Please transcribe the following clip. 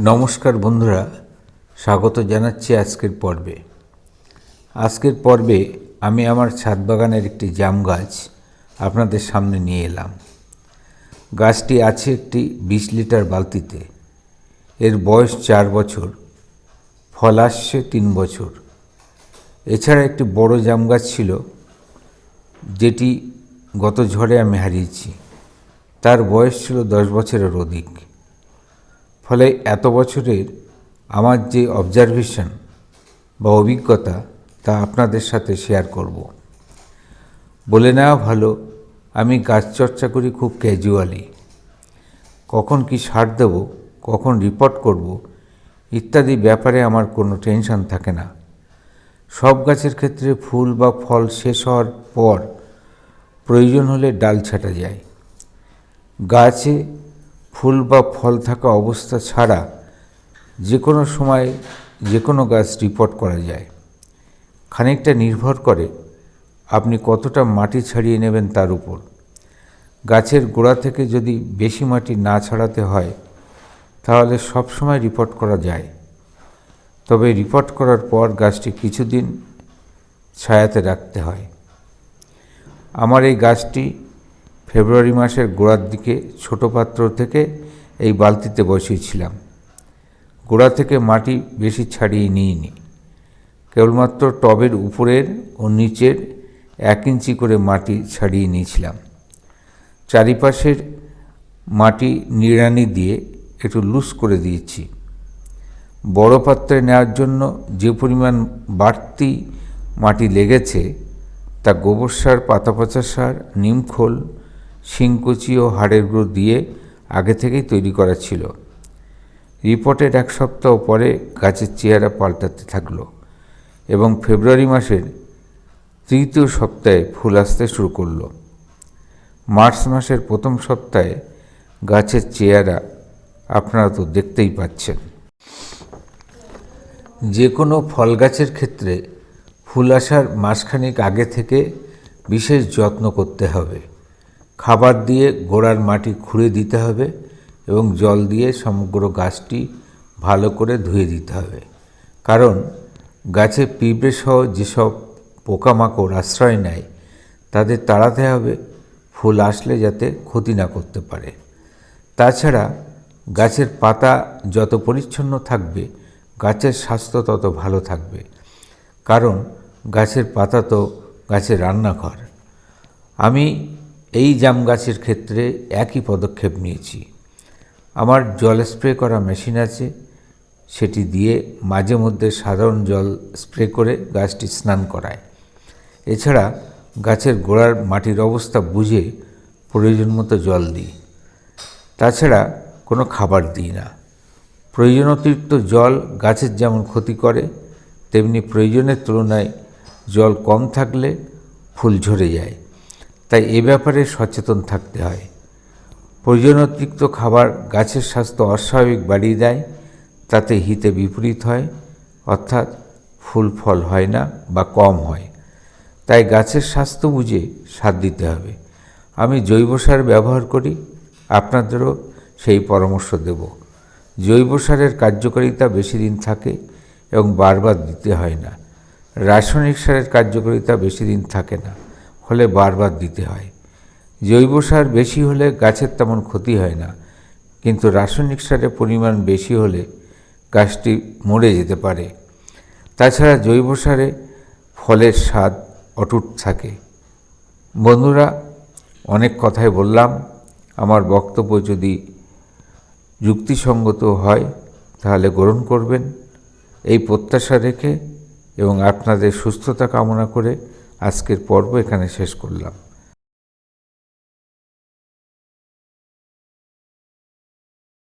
নমস্কার বন্ধুরা, স্বাগত জানাচ্ছি আজকের পর্বে। আজকের পর্বে আমি আমার ছাদ বাগানের একটি জাম গাছ আপনাদের সামনে নিয়ে এলাম। গাছটি আছে একটি বিশ লিটার বালতিতে। এর বয়স চার বছর, ফল আসছে তিন বছর। এছাড়া একটি বড় জাম গাছ ছিল, যেটি গত ঝড়ে আমি হারিয়েছি। তার বয়স ছিল দশ বছরের অধিক। ফলে এত বছরের আমার যে অবজারভেশন বা অভিজ্ঞতা তা আপনাদের সাথে শেয়ার করব। বলে নেওয়া ভালো, আমি গাছ চর্চা করি খুব ক্যাজুয়ালি কখন কি সার দেব, কখন রিপোর্ট করব, ইত্যাদি ব্যাপারে আমার কোনো টেনশন থাকে না। সব গাছের ক্ষেত্রে ফুল বা ফল শেষ হওয়ার পর প্রয়োজন হলে ডাল ছাঁটা যায়। গাছে ফুল বা ফল থাকা অবস্থা ছাড়া যে কোনো সময় যে কোনো গাছ রিপোর্ট করা যায়। খানিকটা নির্ভর করে আপনি কতটা মাটি ছাড়িয়ে নেবেন তার উপর। গাছের গোড়া থেকে যদি বেশি মাটি না ছাড়াতে হয়, তাহলে সব সময় রিপোর্ট করা যায়। তবে রিপোর্ট করার পর গাছটি কিছুদিন ছায়াতে রাখতে হয়। আমার এই গাছটি ফেব্রুয়ারি মাসের গোড়ার দিকে ছোট পাত্র থেকে এই বালতিতে বসিয়েছিলাম। গোড়া থেকে মাটি বেশি ছাড়িয়ে নিইনি। কেবলমাত্র টবের উপরের ও নিচের এক ইঞ্চি করে মাটি ছাড়িয়ে নিয়েছিলাম। চারিপাশের মাটি নিড়ানি দিয়ে একটু লুজ করে দিয়েছি। বড় পাত্রে নেওয়ার জন্য যে পরিমাণ বাড়তি মাটি লেগেছে, তা গোবর সার পাতা পচা সার নিমখোল শিংকুচি ও হাড়ের গুঁড়ো দিয়ে আগে থেকেই তৈরি করা ছিল। রিপোর্টের এক সপ্তাহ পরে গাছের চেহারা পাল্টাতে থাকল এবং ফেব্রুয়ারি মাসের তৃতীয় সপ্তাহে ফুল আসতে শুরু করল। মার্চ মাসের প্রথম সপ্তাহে গাছের চেহারা আপনারা তো দেখতেই পাচ্ছেন। যে কোনো ফল গাছের ক্ষেত্রে ফুল আসার মাসখানেক আগে থেকে বিশেষ যত্ন করতে হবে। খাবার দিয়ে গোড়ার মাটি খুঁড়ে দিতে হবে এবং জল দিয়ে সমগ্র গাছটি ভালো করে ধুয়ে দিতে হবে। কারণ গাছে পিঁপড়ে সহ যেসব পোকামাকড় আশ্রয় নেয়, তাদের তাড়াতে হবে ফুল আসলে যাতে ক্ষতি না করতে পারে। তাছাড়া গাছের পাতা যত পরিচ্ছন্ন থাকবে, গাছের স্বাস্থ্য তত ভালো থাকবে। কারণ গাছের পাতা তো গাছের রান্নাঘর। আমি এই জাম গাছের ক্ষেত্রে একই পদক্ষেপ নিয়েছি। আমার জল স্প্রে করা মেশিন আছে, সেটি দিয়ে মাঝে মধ্যে সাধারণ জল স্প্রে করে গাছটি স্নান করায়। এছাড়া গাছের গোড়ার মাটির অবস্থা বুঝে প্রয়োজন মতো জল দিই। তাছাড়া কোনো খাবার দিই না। প্রয়োজন অতিরিক্ত জল গাছের যেমন ক্ষতি করে, তেমনি প্রয়োজনের তুলনায় জল কম থাকলে ফুল ঝরে যায়। তাই এ ব্যাপারে সচেতন থাকতে হয়। প্রয়োজন অতিরিক্ত খাবার গাছের স্বাস্থ্য অস্বাভাবিক বাড়িয়ে দেয়, তাতে হিতে বিপরীত হয়, অর্থাৎ ফুল ফল হয় না বা কম হয়। তাই গাছের স্বাস্থ্য বুঝে সার দিতে হবে। আমি জৈব সার ব্যবহার করি, আপনাদেরও সেই পরামর্শ দেব। জৈব সারের কার্যকারিতা বেশি দিন থাকে এবং বারবার দিতে হয় না। রাসায়নিক সারের কার্যকারিতা বেশি দিন থাকে না। ফলে বারবার দিতে হয়। জৈব সার বেশি হলে গাছের তেমন ক্ষতি হয় না, কিন্তু রাসায়নিক সারের পরিমাণ বেশি হলে গাছটি মরে যেতে পারে। তাছাড়া জৈব সারে ফলের স্বাদ অটুট থাকে। বন্ধুরা, অনেক কথাই বললাম। আমার বক্তব্য যদি যুক্তিসঙ্গত হয়, তাহলে গ্রহণ করবেন। এই প্রত্যাশা রেখে এবং আপনাদের সুস্থতা কামনা করে আজকের পর্ব এখানে শেষ করলাম।